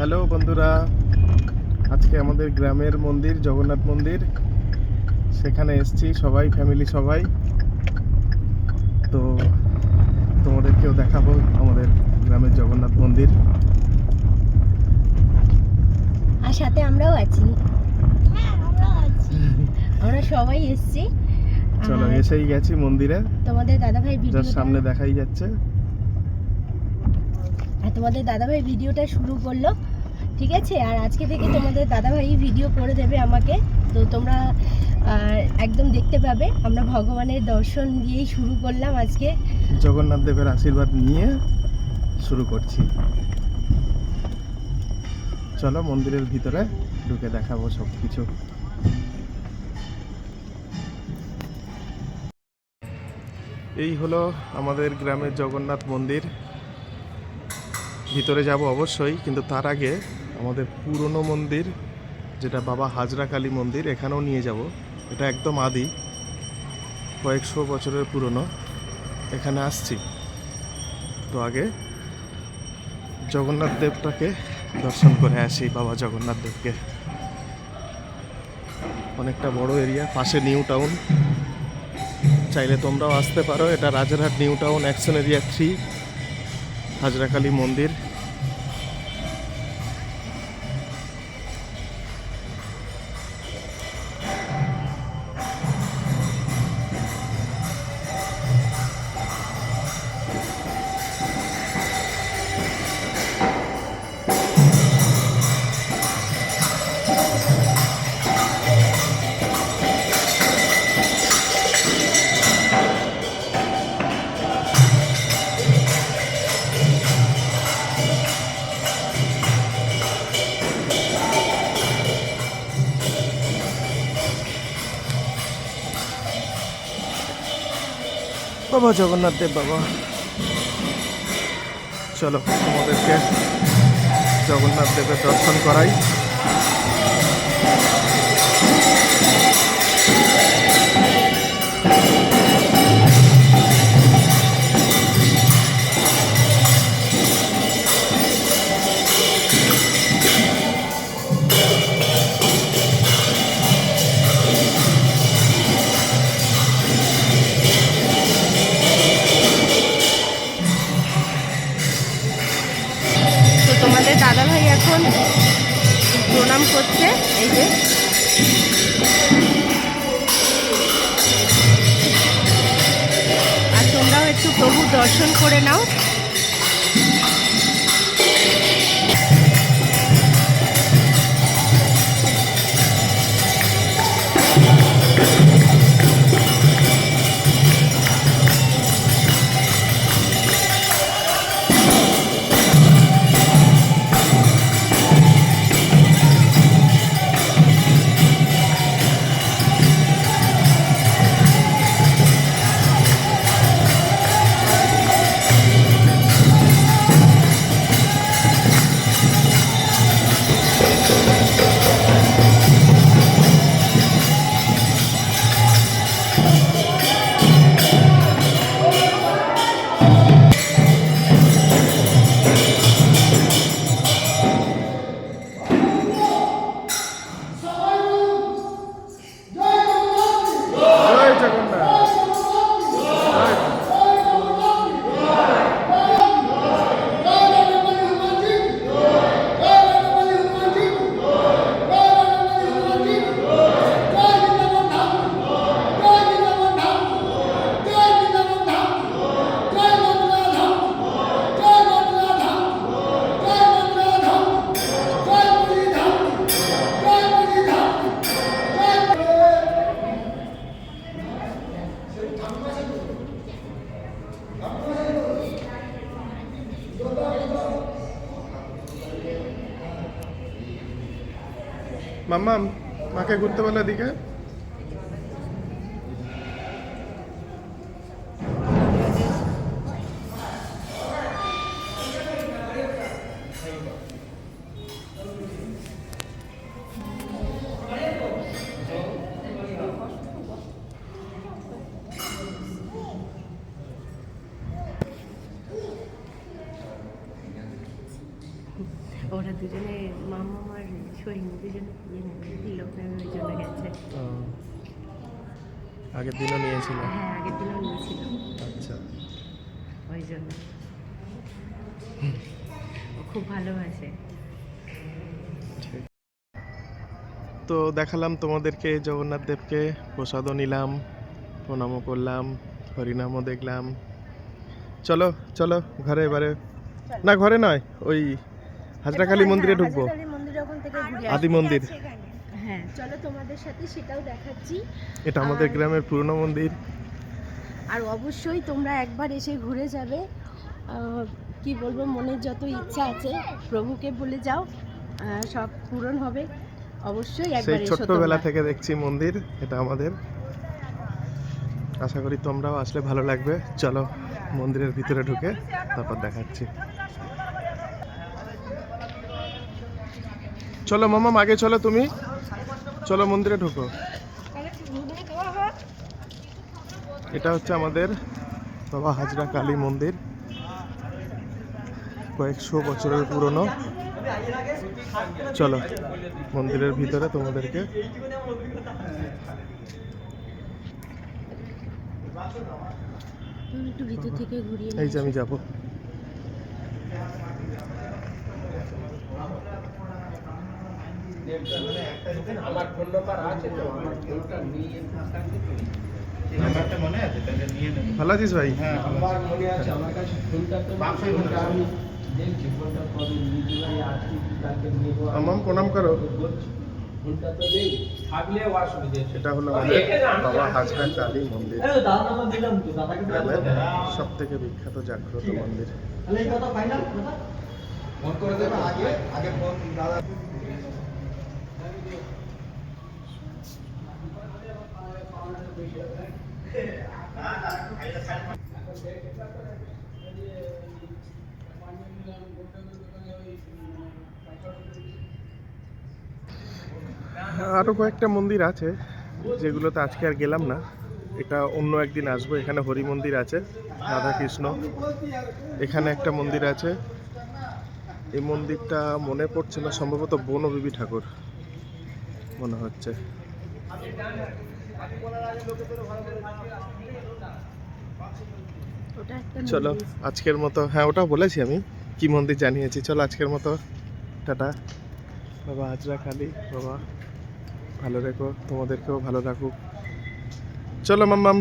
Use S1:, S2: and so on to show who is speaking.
S1: Hello বন্ধুরা আজকে আমাদের গ্রামের মন্দির জগন্নাথ মন্দির। সেখানে এসছি সবাই ফ্যামিলি সবাই। তো তোমাদেরকেও দেখাবো আমাদের গ্রামের জগন্নাথ মন্দির।
S2: আর সাথে আমরাও আছি। আমরা সবাই এসেছি।
S1: চলো এসেই গেছি মন্দিরে।
S2: তোমাদের দাদাভাই
S1: যার
S2: ভিডিও
S1: সামনে দেখাই যাচ্ছে।
S2: আর তোমাদের দাদাভাই ভিডিওটা শুরু করল। ঠিক আছে? আর আজকে থেকে তোমাদের দাদাভাই ভিডিও করে দেবে আমাকে। তো তোমরা একদম দেখতে পাবে। আমরা ভগবানের দর্শন দিয়েই শুরু করলাম আজকে।
S1: জগন্নাথ দেবের আশীর্বাদ নিয়ে শুরু করছি। চলো মন্দিরের ভিতরে ঢুকে দেখাবো সব কিছু এই হলো আমাদের গ্রামের জগন্নাথ মন্দির। ভিতরে যাব অবশ্যই, কিন্তু তার আগে আমাদের পুরনো মন্দির, যেটা বাবা হাজরা কালী মন্দির, এখানেও নিয়ে যাব। এটা একদম আদি, কয়েকশো বছরের পুরনো। এখানে আসছি। তো আগে জগন্নাথ দেবটাকে দর্শন করে আসি, বাবা জগন্নাথ দেবকে। অনেকটা বড় এরিয়া, পাশে নিউ টাউন। চাইলে তোমরাও আসতে পারো, এটা Rajarhat new town, action area three Hazrakali মন্দির। বাবা জগন্নাথ দেব বাবা। চলো তোমাদেরকে জগন্নাথ দেবের দর্শন করাই।
S2: দাদাভাই এখন প্রণাম করছে এই যে। আর তোমরাও একটু প্রভু দর্শন করে নাও।
S1: মাম্মা মাকে ঘুরতে বলে দিকে
S2: ওরা দুজনে মামা আর শরীর দুজনে ইয়ে নেবে ওই জন্য গেছে।
S1: আগের দিনও নিয়েছিল?
S2: হ্যাঁ আগের দিনও নিয়েছিল।
S1: আচ্ছা।
S2: ওই জন্য। ও খুব ভালোবাসে।
S1: তো দেখালাম তোমাদেরকে জগন্নাথ দেবকে। প্রসাদও নিলাম প্রণামও করলাম হরিনামও দেখলাম। চলো চলো ঘরে এবারে না ঘরে নয় ওই হাজরাকালী মন্দিরে ঢুকবো?
S2: হাজারকালী মন্দির ঘুরে
S1: আদি মন্দির।
S2: হ্যাঁ। চলো তোমাদের সাথে সেটাও দেখাচ্ছি।
S1: এটা আমাদের গ্রামের পুরনো মন্দির।
S2: আর অবশ্যই তোমরা একবার এসে ঘুরে যাবে। আহ, কি বলব মনের যত ইচ্ছা আছে প্রভুকে বলে যাও। সব পূরণ হবে। অবশ্যই একবার এসো
S1: ছোট্টবেলা থেকে দেখছি মন্দির এটা আমাদের। আশা করি তোমরাও আসলে ভালো লাগবে। চলো মন্দিরের ভিতরে ঢুকে তারপর দেখাচ্ছি। চলো মামা আগে চলো তুমি। চলো মন্দিরে ঢুকো। এটা হচ্ছে আমাদের বাবা হাজরা কালী মন্দির। কয়েকশো বছরের পুরনো। চলো মন্দিরের ভিতরে তোমাদেরকে এই যে আমি যাব।
S3: আমার ফোন নাম্বার আছে তো আমার ফোনটা নিয়ে
S4: নাম্বারটা মনে আছে? তাহলে নিয়ে নেব।
S1: ভালো আছিস ভাই?
S4: হ্যাঁ
S3: আমার মনে আছে আমার কাছে ফোনটা তো
S4: বাক্সে
S3: ফোনটা
S4: ফোনটা
S3: আমি দেখছি ফোনটা কবে নিয়ে যাই আজকে কি কালকে নেব
S1: আমাম প্রণাম করো।
S3: ফোনটা তো নেই থাকলে অসুবিধা
S1: এটা হলো আমাদের বাবা হাজরা কালী মন্দির। সব থেকে বিখ্যাত জাগ্রত মন্দির।
S3: তাহলে এই কথা ফাইনাল কথা?
S4: ফোন করে দেবো। আগে আগে ফোন দাদা।
S1: আরও কয়েকটা মন্দির আছে, যেগুলোতে আজকে আর গেলাম না। এটা অন্য একদিন আসব, এখানে হরি মন্দির আছে রাধা কৃষ্ণ এখানে একটা মন্দির আছে। এই মন্দিরটা মনে পড়ছে না, সম্ভবত বনবিবি ঠাকুর, মনে হচ্ছে। চলো, আজকের মতো হ্যাঁ ওটাও বলেছি আমি, কি মন্দির জানিয়েছি, চলো আজকের মতো, টাটা। বাবা আজরা খালি বাবা, ভালো রেখো, তোমাদেরকেও ভালো রাখুক। চলো, মাম্মাম।